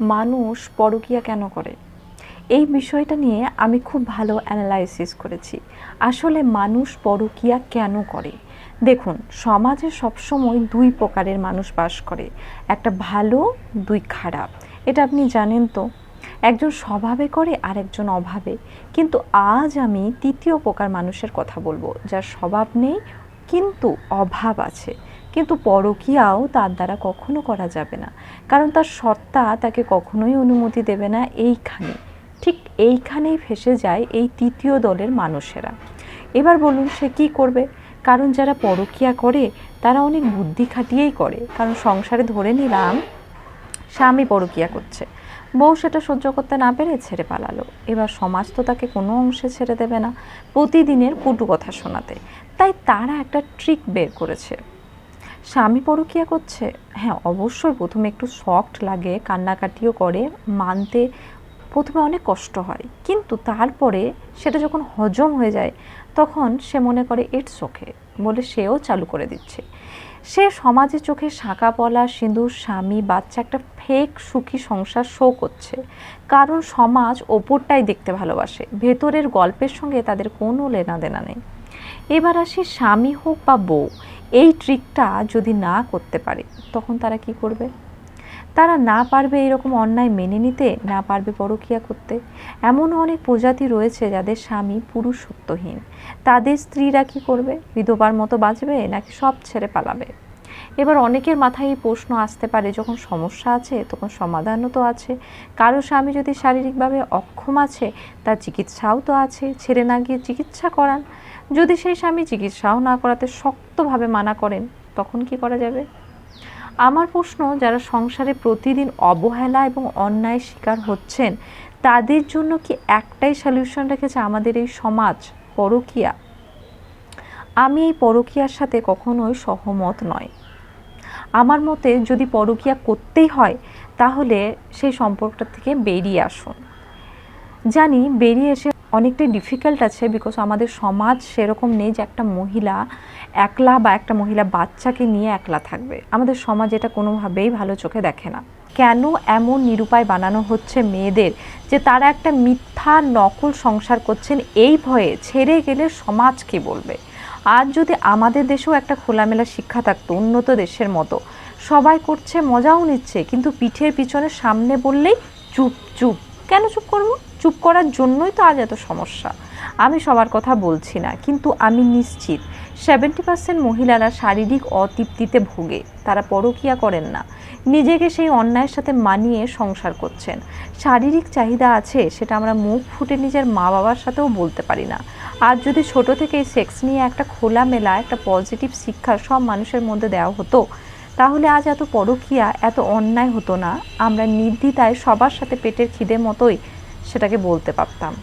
মানুষ পরকীয়া কেন করে? এই বিষয়টা নিয়ে আমি খুব ভালো অ্যানালাইসিস করেছি। আসলে মানুষ পরকীয়া কেন করে? দেখুন, সমাজে সবসময় দুই প্রকারের মানুষ বাস করে। একটা ভালো, দুই খারাপ। এটা আপনি জানেন তো। একজন স্বভাবে করে আর একজন অভাবে। কিন্তু আজ আমি তৃতীয় প্রকার মানুষের কথা বলব, যার স্বভাব নেই, কিন্তু অভাব আছে। কিন্তু পরকীয়াও তার দ্বারা কখনো করা যাবে না। কারণ তার সত্তা তাকে কখনোই অনুমতি দেবে না এইখানে। ঠিক এইখানেই ফেসে যায় এই তৃতীয় দলের মানুষেরা। এবার বলুন সে কি করবে? কারণ যারা পরকীয়া করে, তারা অনেক বুদ্ধি খাটিয়েই করে। কারণ সংসারে ধরে নিলাম, স্বামী পরকীয়া করছে। বউ সেটা সহ্য করতে না পেরে ছেড়ে পালালো। এবার সমাজ তো তাকে কোনো অংশে ছেড়ে দেবে না। প্রতিদিনের কটু কথা শোনাতে। তাই তারা একটা ট্রিক বের করেছে। স্বামী পরকীয়া করছে? হ্যাঁ অবশ্যই প্রথমে একটু সফট লাগে, কান্নাকাটিও করে, মানতে প্রথমে অনেক কষ্ট হয়। কিন্তু তারপরে সেটা যখন হজম হয়ে যায়, তখন সে মনে করে ইটস ওকে বলে সেও চালু করে দিচ্ছে। সে সমাজের চোখে শাঁকা পলা, সিঁদুর, স্বামী, বাচ্চা একটা ফেক সুখী সংসার শো করছে। কারণ সমাজ ওপরটাই দেখতে ভালোবাসে। ভেতরের গল্পের সঙ্গে তাদের কোনো লেনা দেনা নেই। এবার আসি স্বামী হোক বা বউ এই ট্রিকটা যদি না করতে পারে, তখন তারা কি করবে? তারা না পারবে এরকম অন্যায় মেনে নিতে, না পারবে পরকীয়া করতে। এমনও অনেক প্রজাতি রয়েছে যাদের স্বামী পুরুষত্বহীন তাদের স্ত্রীরা কি করবে? বিধবার মতো বাঁচবে নাকি সব ছেড়ে পালাবে? এবার অনেকের মাথায় এই প্রশ্ন আসতে পারে, যখন সমস্যা আছে তখন সমাধানও তো আছে। কারও স্বামী যদি শারীরিকভাবে অক্ষম আছে, তার চিকিৎসাও তো আছে। ছেড়ে না গিয়ে চিকিৎসা করান। যদি সেই স্বামী চিকিৎসাও না করাতে শক্তভাবে মানা করেন, তখন কি করা যাবে? আমার প্রশ্ন, যারা সংসারে প্রতিদিন অবহেলা এবং অন্যায় শিকার হচ্ছেন, তাদের জন্য কি একটাই সলিউশন রেখেছে আমাদের এই সমাজ, পরকীয়া? আমি এই পরকীয়ার সাথে কখনোই সহমত নয় আমার মতে, যদি পরকীয়া করতেই হয়, তাহলে সেই সম্পর্কটা থেকে বেরিয়ে আসুন। জানি, বেরিয়ে এসে অনেকটাই ডিফিকাল্ট আছে বিকজ আমাদের সমাজ সেরকম নেই যে একটা মহিলা একলা বা একটা মহিলা বাচ্চাকে নিয়ে একলা থাকবে। আমাদের সমাজ এটা কোনোভাবেই ভালো চোখে দেখে না। কেন এমন নিরুপায় বানানো হচ্ছে মেয়েদের যে তারা একটা মিথ্যা নকল সংসার করছেন এই ভয়ে ছেড়ে গেলে সমাজ কি বলবে? আজ যদি আমাদের দেশেও একটা খোলামেলা শিক্ষা থাকতো, উন্নত দেশের মতো, সবাই করছে, মজাও নিচ্ছে, কিন্তু পিঠের পিছনে সামনে বললেই চুপ চুপ। কেন চুপ করব? চুপ করার জন্যই তো আজ এত সমস্যা। আমি সবার কথা বলছি না, কিন্তু আমি নিশ্চিত সেভেন্টি পার্সেন্ট মহিলারা শারীরিক অতৃপ্তিতে ভোগে, তারা পরকীয়া করেন না। নিজেকে সেই অন্যায়ের সাথে মানিয়ে সংসার করছেন। শারীরিক চাহিদা আছে, সেটা আমরা মুখ ফুটে নিজের মা বাবার সাথেও বলতে পারি না। আর যদি ছোট থেকে সেক্স নিয়ে একটা খোলামেলা, একটা পজিটিভ শিক্ষা সব মানুষের মধ্যে দেওয়া হতো, তাহলে আজ এত পরকীয়া, এত অন্যায় হতো না। আমরা নির্দ্বিধায় সবার সাথে পেটের খিদে মতোই সেটাকে বলতে পারতাম।